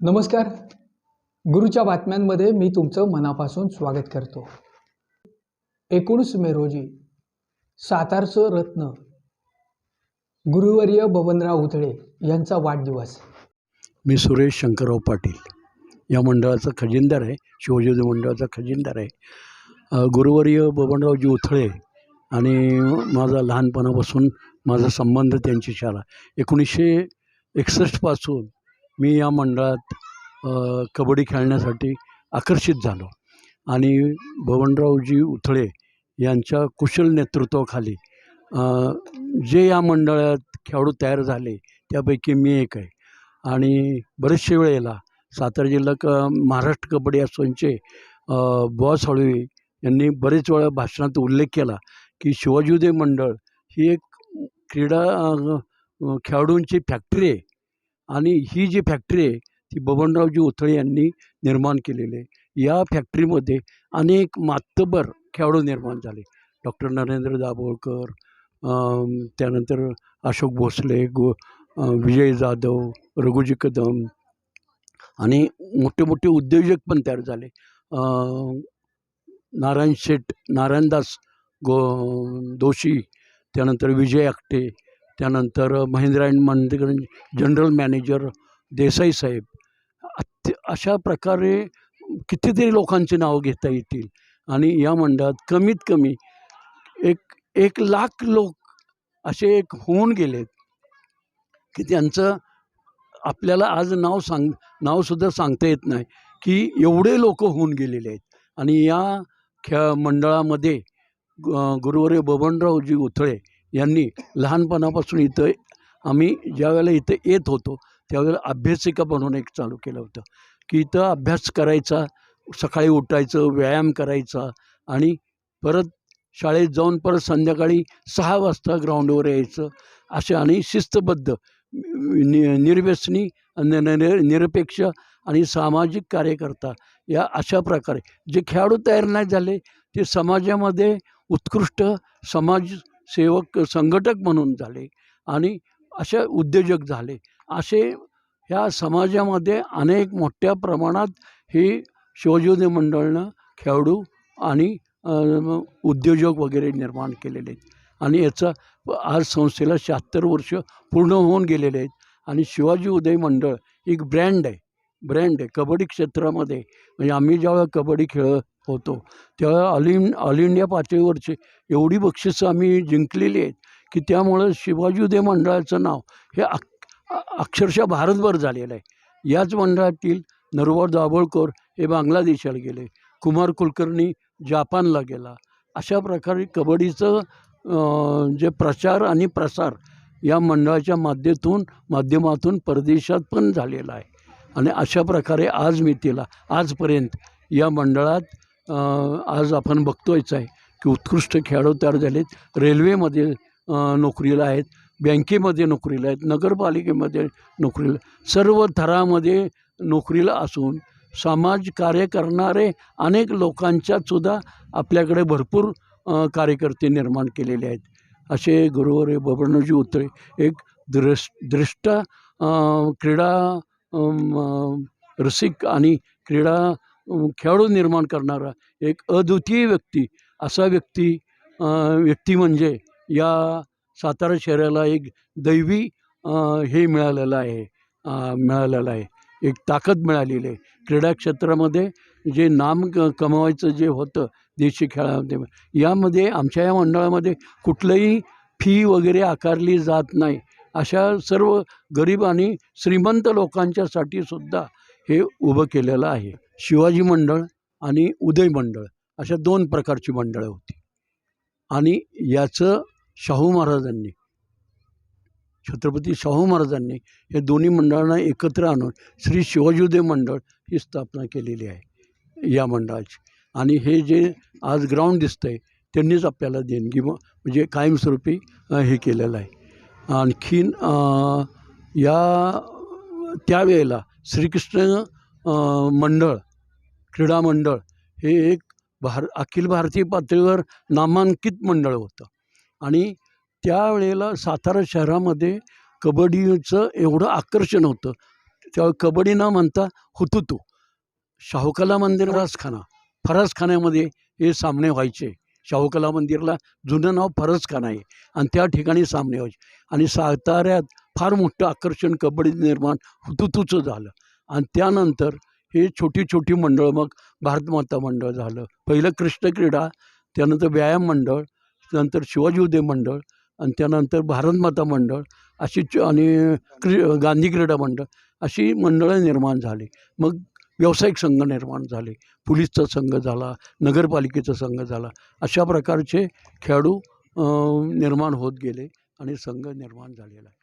नमस्कार. गुरुच्या बातम्यांमध्ये मी तुमचं मनापासून स्वागत करतो. एकोणीस मे रोजी सातारचं रत्न गुरुवर्य बबनराव उथळे यांचा वाढदिवस. मी सुरेश शंकरराव पाटील. या मंडळाचा खजिनदार आहे शिवजोती मंडळाचा खजिनदार आहे. गुरुवर्य बबनरावजी उथळे आणि माझा लहानपणापासून माझा संबंध त्यांच्याशी आला. एकोणीसशे एकसष्टपासून मी या मंडळात कबड्डी खेळण्यासाठी आकर्षित झालो. आणि बबनरावजी उथळे यांच्या कुशल नेतृत्वाखाली जे या मंडळात खेळाडू तयार झाले त्यापैकी मी एक आहे. आणि बरेचशे वेळेला सातारा जिल्हा क महाराष्ट्र कबड्डी असोसिएशनचे बॉस हळवी यांनी बरेच वेळा भाषणात उल्लेख केला की शिवाजी उदय मंडळ ही एक क्रीडा खेळाडूंची फॅक्टरी आहे. आणि ही जी फॅक्टरी आहे ती बबनरावजी उथळे यांनी निर्माण केलेली आहे. या फॅक्टरीमध्ये अनेक मातबर खेळाडू निर्माण झाले. डॉक्टर नरेंद्र दाभोळकर त्यानंतर अशोक भोसले गो विजय जाधव रघुजी कदम आणि मोठे मोठे उद्योजक पण तयार झाले. नारायण शेठ नारायणदास गो दोशी त्यानंतर विजय आकटे त्यानंतर महेंद्र अँड मंदिर जनरल मॅनेजर देसाई साहेब. अत्य अशा प्रकारे कितीतरी लोकांची नावं घेता येतील. आणि या मंडळात कमीत कमी एक एक लाख लोक असे एक होऊन गेलेत की त्यांचं आपल्याला आज नाव सांग नावसुद्धा सांगता येत नाही की एवढे लोक होऊन गेलेले आहेत. आणि या खेळ मंडळामध्ये ग- गुरुवर्य बबनरावजी उथळे यांनी लहानपणापासून इथं आम्ही ज्यावेळेला इथं येत होतो त्यावेळेला अभ्यासिका बनवून एक चालू केलं होतं. की इथं अभ्यास करायचा सकाळी उठायचं व्यायाम करायचा आणि परत शाळेत जाऊन परत संध्याकाळी सहा वाजता ग्राउंडवर यायचं. असे आणि शिस्तबद्ध नि निर्व्यसनी निरपेक्ष आणि सामाजिक कार्यकर्ता या अशा प्रकारे जे खेळाडू तयार नाही झाले ते समाजामध्ये उत्कृष्ट समाज सेवक संघटक म्हणून झाले आणि असे उद्योजक झाले. असे ह्या समाजामध्ये अनेक मोठ्या प्रमाणात ही शिवजोती मंडळनं खेळाडू आणि उद्योजक वगैरे निर्माण केलेले आहेत. आणि याचा आज संस्थेला शहात्तर वर्ष पूर्ण होऊन गेलेले आहेत. आणि शिवाजी उदय मंडळ एक ब्रँड आहे. ब्रँड आहे. कबड्डी क्षेत्रामध्ये. म्हणजे आम्ही जेव्हा कबड्डी खेळ होतो. तेव्हा ऑल इन ऑल इंडिया पातळीवरचे एवढी बक्षिसं आम्ही जिंकलेली आहेत की त्यामुळं शिवाजी उदय मंडळाचं नाव हे अक अक्षरशः भारतभर झालेलं आहे. याच मंडळातील नरवर दाभोळकर हे बांगलादेशाला गेले कुमार कुलकर्णी जापानला गेला. अशा प्रकारे कबड्डीचं जे प्रचार आणि प्रसार या मंडळाच्या माध्यमातून माध्यमातून परदेशात पण झालेला आहे. आणि अशा प्रकारे आज मी तिला आजपर्यंत या मंडळात आज आपण बघतोयच आहे की उत्कृष्ट खेळाडू तयार झालेत. रेल्वेमध्ये नोकरीला आहेत. बँकेमध्ये नोकरीला आहेत. नगरपालिकेमध्ये नोकरीला सर्व थरामध्ये नोकरीला असून समाज कार्य करणारे अनेक लोकांच्यात सुद्धा आपल्याकडे भरपूर कार्यकर्ते निर्माण केलेले आहेत. असे गुरुवारी बबनजी उतरे. एक दृश दृष्ट क्रीडा रसिक आणि क्रीडा खेळाडू निर्माण करणारा एक अद्वितीय व्यक्ती. असा व्यक्ती व्यक्ती म्हणजे या सातारा शहराला एक दैवी हे मिळालेलं आहे. मिळालेलं आहे. एक ताकद मिळालेली आहे. क्रीडा क्षेत्रामध्ये जे नाम क कमवायचं जे होतं देशी खेळामध्ये यामध्ये आमच्या या मंडळामध्ये कुठलंही फी वगैरे आकारली जात नाही. अशा सर्व गरीब आणि श्रीमंत लोकांच्यासाठी सुद्धा हे उभं केलेलं आहे. शिवाजी मंडळ आणि उदय मंडळ अशा दोन प्रकारची मंडळं होती. आणि याचं शाहू महाराजांनी छत्रपती शाहू महाराजांनी हे दोन्ही मंडळांना एकत्र आणून श्री शिवाजीदेव मंडळ ही स्थापना केलेली आहे या मंडळाची. आणि हे जे आज ग्राउंड दिसतं आहे त्यांनीच आपल्याला देणगी म्हणजे कायमस्वरूपी हे केलेलं आहे. आणखीन या त्यावेळेला श्रीकृष्ण मंडळ क्रीडा मंडळ हे एक भार अखिल भारतीय पातळीवर नामांकित मंडळ होतं. आणि त्यावेळेला सातारा शहरामध्ये कबड्डीचं एवढं आकर्षण होतं. तेव्हा कबड्डी न म्हणता हुतुतू शाहूकला मंदिर फरसखाना फरसखान्यामध्ये हे सामने व्हायचे. शाहूकला मंदिरला जुनं नाव फरसखाना आहे. आणि त्या ठिकाणी सामने व्हायचे. आणि साताऱ्यात फार मोठं आकर्षण कबड्डी निर्माण हुतुतूचं झालं. आणि त्यानंतर हे छोटी छोटी मंडळं मग भारतमाता मंडळ झालं. पहिलं कृष्ण क्रीडा त्यानंतर व्यायाम मंडळ त्यानंतर शिवाजी उदय मंडळ आणि त्यानंतर भारतमाता मंडळ अशी च- आणि क्रि गांधी क्रीडा मंडळ अशी मंडळं निर्माण झाली. मग व्यावसायिक संघ निर्माण झाले. पोलीसचा संघ झाला नगरपालिकेचा संघ झाला. अशा प्रकारचे खेळाडू निर्माण होत गेले आणि संघ निर्माण झालेला आहे.